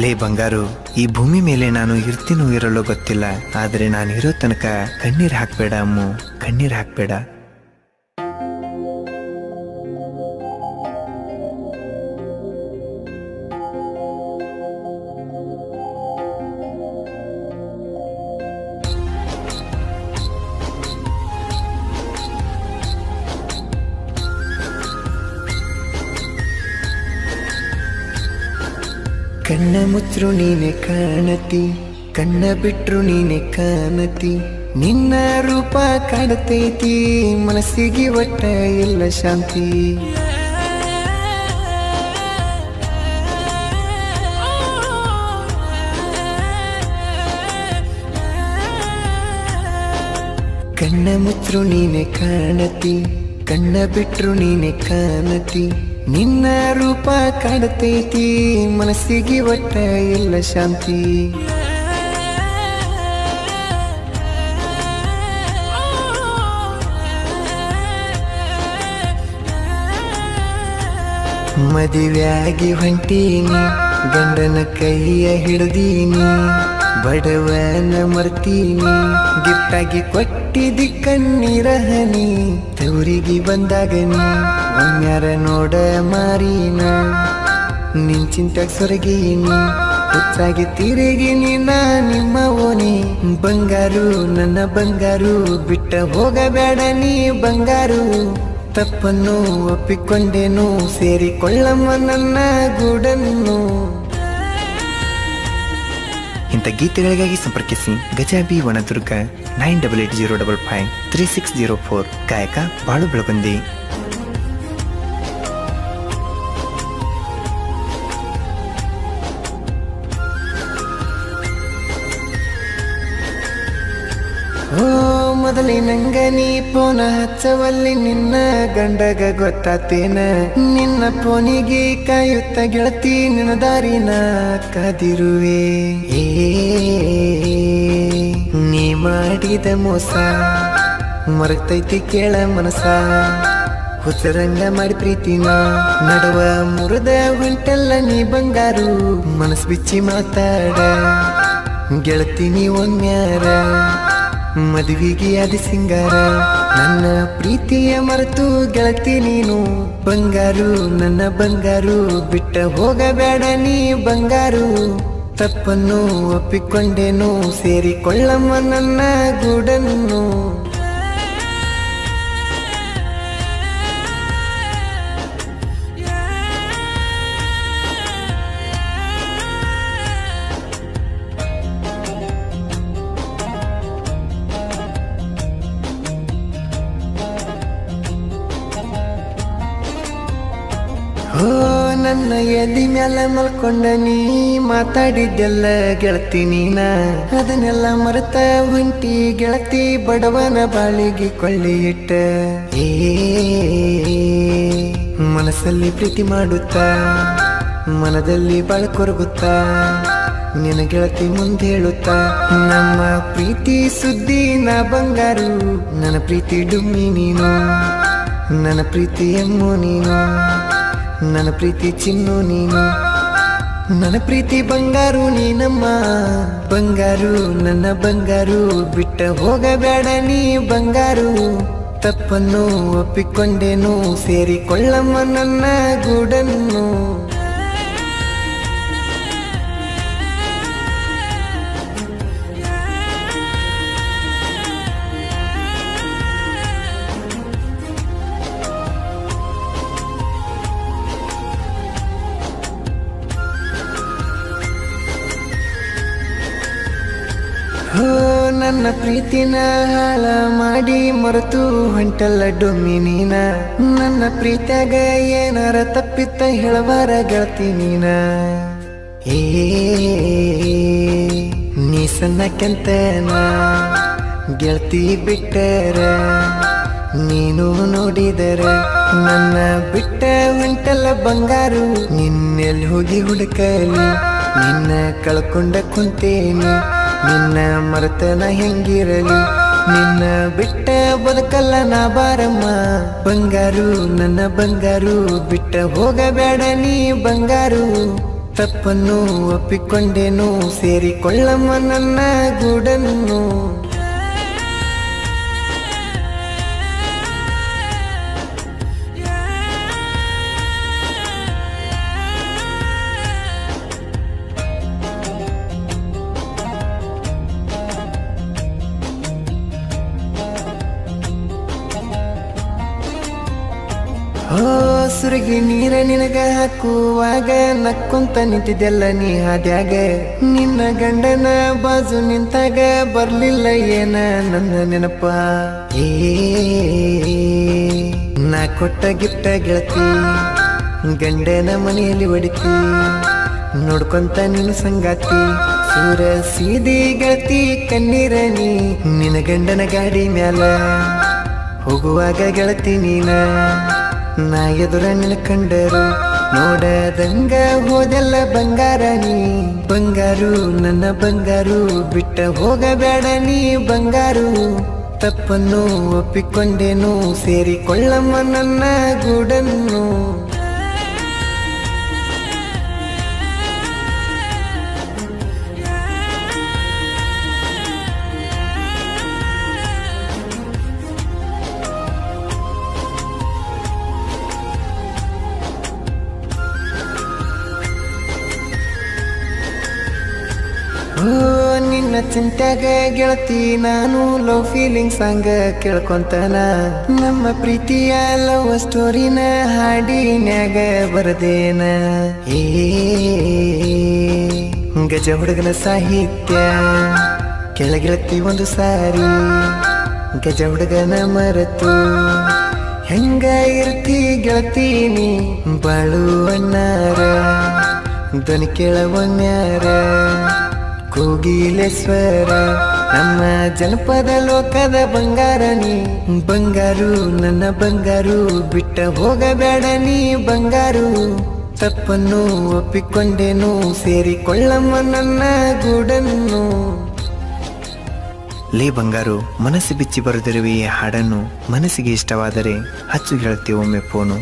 ಲೇ ಬಂಗಾರು, ಈ ಭೂಮಿ ಮೇಲೆ ನಾನು ಇರ್ತೀನೋ ಇರಲು ಗೊತ್ತಿಲ್ಲ, ಆದರೆ ನಾನು ಇರೋ ತನಕ ಕಣ್ಣೀರು ಹಾಕ್ಬೇಡ ಅಮ್ಮು, ಕಣ್ಣೀರು ಹಾಕ್ಬೇಡ. ಕಣ್ಣ ಮುಚ್ಚರು ನೀನೆ ಕಾಣತಿ, ಕಣ್ಣ ಬಿಟ್ರು ನೀನೆ ಕಾಣತಿ. ನಿನ್ನ ರೂಪ ಕಾಣತೈತಿ, ಮನಸ್ಸಿಗೆ ಒಟ್ಟ ಎಲ್ಲ ಶಾಂತಿ. ಕಣ್ಣ ಮುಚ್ಚರು ನೀನೆ ಕಾಣತಿ, ಕಣ್ಣ ಬಿಟ್ರು ನೀನೆ ಕಾಣತಿ. ನಿನ್ನ ರೂಪ ಕಾಣತೈತಿ ಮನಸ್ಸಿಗೆ ಒಟ್ಟ ಎಲ್ಲ ಶಾಂತಿ. ಮದುವೆಯಾಗಿ ಹೊಂಟೀನಿ ಗಂಡನ ಕೈಯ ಹಿಡ್ದೀನಿ. ಬಡವನ ಮರ್ತೀನಿ ಗಿಫ್ಟಾಗಿ ಕೊಟ್ಟಿದ್ದಿ ಕಣ್ಣಿರಹನಿ ತವರಿಗೆ ಬಂದಾಗ ನೀರ ನೋಡ ಮಾರೀನ ನಿನ್ ಚಿಂತಾಗ ಸೊರಗೀನಿ, ಹುಚ್ಚಾಗಿ ತಿರುಗಿನಿ ನಾ ನಿಮ್ಮ ಓನಿ. ಬಂಗಾರು, ನನ್ನ ಬಂಗಾರು, ಬಿಟ್ಟ ಹೋಗಬೇಡ ನೀ ಬಂಗಾರು, ತಪ್ಪನ್ನು ಒಪ್ಪಿಕೊಂಡೇನು, ಸೇರಿಕೊಳ್ಳಮ್ಮ ನನ್ನ ಗೂಡನ್ನು. ಇಂಥ ಗೀತೆಗಳಿಗಾಗಿ ಸಂಪರ್ಕಿಸಿ ಗಜಾಬಿ Vanadurga nine double eight zero double five three six zero four ಗಾಯಕ ಬಾಳು ಬೆಳಗುಂದಿ ಓ ಮೊದಲಿನಂಗ ನೀ ಪೋನ ಹಚ್ಚವಲ್ಲಿ ನಿನ್ನ ಗಂಡಗ ಗೊತ್ತಾತೇನ? ನಿನ್ನ ಪೋನಿಗೆ ಕಾಯುತ್ತ ಗೆಳತಿ ನಿನ್ನ ದಾರಿನ ಕದಿರುವೆ. ನೀ ಮಾಡಿದ ಮೋಸ ಮರಗ್ತೈತಿ ಕೇಳ ಮನಸ. ಹುಸರಂಗ ಮಾಡಿ ಪ್ರೀತಿನ ನಡುವ ಮುರಿದ ಹೊಂಟಲ್ಲ ನೀ ಬಂಗಾರು ಮನಸ್ ಬಿಚ್ಚಿ ಮಾತಾಡ. ಗೆಳತಿ ನೀ ಒಮ್ಮ್ಯಾರ ಮದುವೆಗೆ ಅದು ಸಿಂಗಾರ. ನನ್ನ ಪ್ರೀತಿಯ ಮರೆತು ಗೆಳತಿ ನೀನು. ಬಂಗಾರು, ನನ್ನ ಬಂಗಾರು ಬಿಟ್ಟ ಹೋಗಬೇಡ ನೀ ಬಂಗಾರು. ತಪ್ಪನ್ನು ಒಪ್ಪಿಕೊಂಡೇನು, ಸೇರಿಕೊಳ್ಳಮ್ಮ ನನ್ನ ಗೂಡನ್ನು. ನನ್ನ ಎದಿ ಮ್ಯಾಲ ಮಲ್ಕೊಂಡ ನೀ ಮಾತಾಡಿದ್ದೆಲ್ಲ ಗೆಳತಿ ನೀನ. ಅದನ್ನೆಲ್ಲ ಮರೆತ ಹೊಂಟಿ ಗೆಳತಿ ಬಡವನ ಬಾಳಿಗೆ ಕೊಳ್ಳಿ ಇಟ್ಟ ಮನಸ್ಸಲ್ಲಿ ಪ್ರೀತಿ ಮಾಡುತ್ತ, ಮನದಲ್ಲಿ ಬಾಳ ಕೊರಗುತ್ತಾ, ನಿನ್ನ ಗೆಳತಿ ಮುಂದೆ ಹೇಳುತ್ತ, ನಮ್ಮ ಪ್ರೀತಿ ಸುದ್ದಿ ನಾ ಬಂಗಾರು, ನನ್ನ ಪ್ರೀತಿ ಡುಮ್ಮಿ ನೀನು, ನನ್ನ ಪ್ರೀತಿ ಎಮ್ಮು ನೀನು. ನನ್ನ ಪ್ರೀತಿ ಚಿನ್ನು ನೀನು. ನನ್ನ ಪ್ರೀತಿ ಬಂಗಾರು ನೀನಮ್ಮ. ಬಂಗಾರು, ನನ್ನ ಬಂಗಾರು ಬಿಟ್ಟ ಹೋಗಬೇಡ ನೀ ಬಂಗಾರು. ತಪ್ಪನ್ನು ಒಪ್ಪಿಕೊಂಡೇನು, ಸೇರಿಕೊಳ್ಳಮ್ಮ ನನ್ನ ಗೂಡನ್ನು. ನನ್ನ ಪ್ರೀತಿನ ಹಾಳ ಮಾಡಿ ಮರೆತು ಹೊಂಟಲ್ಲ ಡೊಮಿನೀನ. ನೀನ ನನ್ನ ಪ್ರೀತ್ಯಾಗ ಏನಾರ ತಪ್ಪಿತ್ತ ಹೇಳವಾರ ಗೆಳತಿ ನೀನ. ಏ, ನೀ ಸಣ್ಣ ಕೆಂತನ ಗೆಳತಿ ಬಿಟ್ಟರ ನೀನು ನೋಡಿದರ ನನ್ನ ಬಿಟ್ಟ ಹೊಂಟಲ್ಲ ಬಂಗಾರು. ನಿನ್ನೆಲ್ಲಿ ಹೋಗಿ ಹುಡುಕಲಿ, ನಿನ್ನ ಕಳ್ಕೊಂಡ ಕುಂತೇನಿ. ನಿನ್ನ ಮರೆತನ ಹೆಂಗಿರಲಿ? ನಿನ್ನ ಬಿಟ್ಟ ಬದುಕಲ್ಲ ನಾ ಬಾರಮ್ಮ. ಬಂಗಾರು, ನನ್ನ ಬಂಗಾರು, ಬಿಟ್ಟ ಹೋಗಬೇಡ ನೀ ಬಂಗಾರು. ತಪ್ಪನ್ನು ಒಪ್ಪಿಕೊಂಡೇನು, ಸೇರಿಕೊಳ್ಳಮ್ಮ ನನ್ನ ಗೂಡನ್ನು. ಸುರಗಿ ನೀರ ನಿನಗ ಹಾಕುವಾಗ ನಕ್ಕೊಂತ ನಿಂತಿದ್ದೆಲ್ಲ ನೀ ಹಾದ್ಯಾಗ? ನಿನ್ನ ಗಂಡನ ಬಾಜು ನಿಂತಾಗ ಬರ್ಲಿಲ್ಲ ಏನ ನನ್ನ ನೆನಪ? ಏ, ನಾ ಕೊಟ್ಟ ಗಿಟ್ಟ ಗೆಳತಿ, ಗಂಡನ ಮನೆಯಲ್ಲಿ ಹೊಡಿತಿ, ನೋಡ್ಕೊಂತ ನಿನ್ನ ಸಂಗಾತಿ. ಸೂರ ಸೀದಿ ಗೆಳತಿ, ಕಣ್ಣೀರ ನೀ, ನಿನ್ನ ಗಂಡನ ಗಾಡಿ ಮ್ಯಾಲ. ಹೋಗುವಾಗ ಗೆಳತಿ ನೀನ. ನಾ ಎದುರ ನಿಲ್ಕಂಡರು, ನೋಡದಂಗ ಹೋದೆಲ್ಲ ಬಂಗಾರ ನೀ. ಬಂಗಾರು, ನನ್ನ ಬಂಗಾರು ಬಿಟ್ಟ ಹೋಗಬೇಡ ನೀ ಬಂಗಾರು. ತಪ್ಪನ್ನು ಒಪ್ಪಿಕೊಂಡೇನು, ಸೇರಿಕೊಳ್ಳಮ್ಮ ನನ್ನ ಗೂಡನ್ನು. ಚಿಂತ್ಯಾಗ ಗೆಳತಿ, ನಾನು ಲವ್ ಫೀಲಿಂಗ್ ಸಾಂಗ್ ಕೇಳ್ಕೊಂತನ. ನಮ್ಮ ಪ್ರೀತಿಯ ಲವ್ ಸ್ಟೋರಿನ ಹಾಡಿನ್ಯಾಗ ಬರದೇನ. ಏ ಗಜ ಹುಡುಗನ ಸಾಹಿತ್ಯ. ಕೆಳಗೆಳತಿ ಒಂದು ಸಾರಿ, ಗಜ ಹುಡುಗನ ಮರೆತು. ಹೆಂಗ ಇರ್ತಿ ಗೆಳತೀನಿ ಬಾಳು ಅಣ್ಣಾರ ಧ್ವನಿ ಕೋಗಿಲೇಶ್ವರ, ನಮ್ಮ ಜನಪದ ಲೋಕದ ಬಂಗಾರ ನೀ. ಬಂಗಾರು, ನನ್ನ ಬಂಗಾರು ಬಿಟ್ಟ ಹೋಗಬೇಡ ನೀ ಬಂಗಾರು. ತಪ್ಪನ್ನು ಒಪ್ಪಿಕೊಂಡೇನು, ಸೇರಿಕೊಳ್ಳಮ್ಮ ನನ್ನ ಗೂಡನ್ನು. ಲೇ ಬಂಗಾರು, ಮನಸ್ಸು ಬಿಚ್ಚಿ ಬರೆದಿರುವ ಈ ಹಾಡನ್ನು. ಮನಸ್ಸಿಗೆ ಇಷ್ಟವಾದರೆ ಹಚ್ಚು ಹೇಳ್ತೀವಿ ಒಮ್ಮೆ ಫೋನು.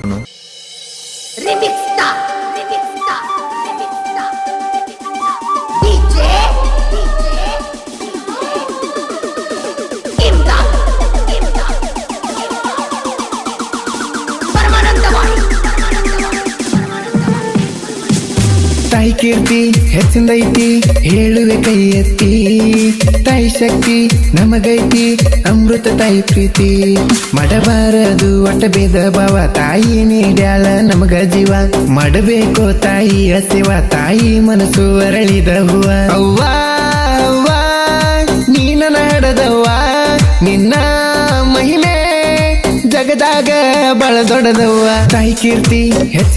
ತಾಯಿ ಕೀರ್ತಿ ಹೆಚ್ಚಿಂದೈತಿ ಹೇಳುವೆ ಕೈ ಎತ್ತಿ. ತಾಯಿ ಶಕ್ತಿ, ನಮಗೈತಿ, ಅಮೃತ ತಾಯಿ ಪ್ರೀತಿ. ಮಡಬಾರದು ಒಟ್ಟ ಬೇದ ಭಾವ, ತಾಯಿ ನೀಡ್ಯಾಳ ನಮಗ ಜೀವ. ಮಾಡಬೇಕು ತಾಯಿ ಹಸಿವ, ತಾಯಿ ಮನಸ್ಸು ಅರಳಿದ ಹೂವ. ಅವ್ವ ಅವ್ವ, ನೀನ ಹಡದವ್ವ ನಿನ್ನ ಮಹಿಮೆ ಜಗದಾಗ ಬಳ ದೊಡ್ಡದವ್ವ. ತಾಯಿ ಕೀರ್ತಿ ಹೆಚ್ಚು